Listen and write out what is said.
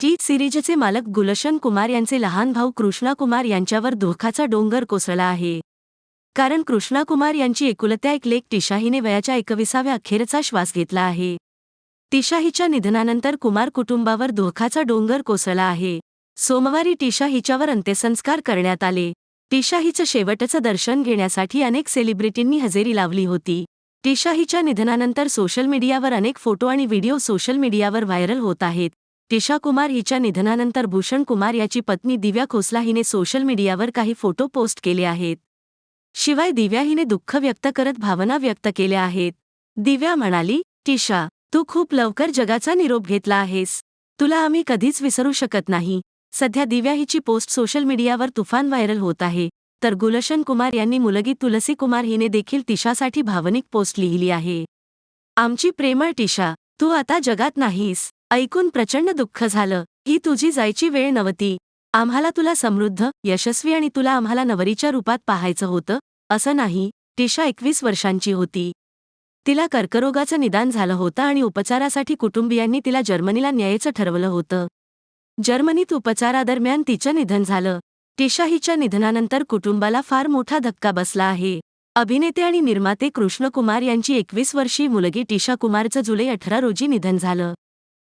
T सिरीजचे मालक गुलशन कुमार यांचे लहान भाऊ कृष्णा कुमार यांच्यावर दुःखाचा डोंगर कोसळला आहे. कारण कृष्णा कुमार यांची एकुलत्या एक लेख टिशाहीने वयाच्या एकविसाव्या अखेरचा श्वास घेतला आहे. तिशाहीच्या निधनानंतर कुमार कुटुंबावर दुःखाचा डोंगर कोसळला आहे. सोमवारी टिशा हिच्यावर अंत्यसंस्कार करण्यात आले. टिशाहीचं शेवटचं दर्शन घेण्यासाठी अनेक सेलिब्रिटींनी हजेरी लावली होती. टिशाहीच्या निधनानंतर सोशल मीडियावर अनेक फोटो आणि व्हिडिओ सोशल मीडियावर व्हायरल होत आहेत. टिशा कुमार हिच्या निधनानंतर भूषण कुमार याची पत्नी दिव्या खोसला हिने सोशल मीडियावर काही फोटो पोस्ट केले आहेत. शिवाय दिव्या हिने दुःख व्यक्त करत भावना व्यक्त केल्या आहेत. दिव्या म्हणाली टिशा तू खूप लवकर जगाचा निरोप घेतला आहेस. तुला आम्ही कधीच विसरू शकत नाही. सध्या दिव्या हिची पोस्ट सोशल मीडियावर तुफान व्हायरल होत आहे तर गुलशन कुमार यांनी मुलगी तुलसी कुमार हिने देखील टिशासाठी भावनिक पोस्ट लिहिली आहे. आमची प्रेमळ टिशा तू आता जगात नाहीस. ऐकून प्रचंड दुःख झालं. ही तुझी जायची वेळ नव्हती. आम्हाला तुला समृद्ध यशस्वी आणि तुला आम्हाला नवरीच्या रूपात पाहायचं होतं असं नाही. टिशा एकवीस वर्षांची होती. तिला कर्करोगाचं निदान झालं होतं आणि उपचारासाठी कुटुंबियांनी तिला जर्मनीला न्यायचं ठरवलं होतं. जर्मनीत उपचारादरम्यान तिचं निधन झालं. टिशा हिच्या निधनानंतर कुटुंबाला फार मोठा धक्का बसला आहे. अभिनेते आणि निर्माते कृष्णकुमार यांची एकवीस वर्षीय मुलगी टिशा कुमारचं जुलै अठरा रोजी निधन झालं.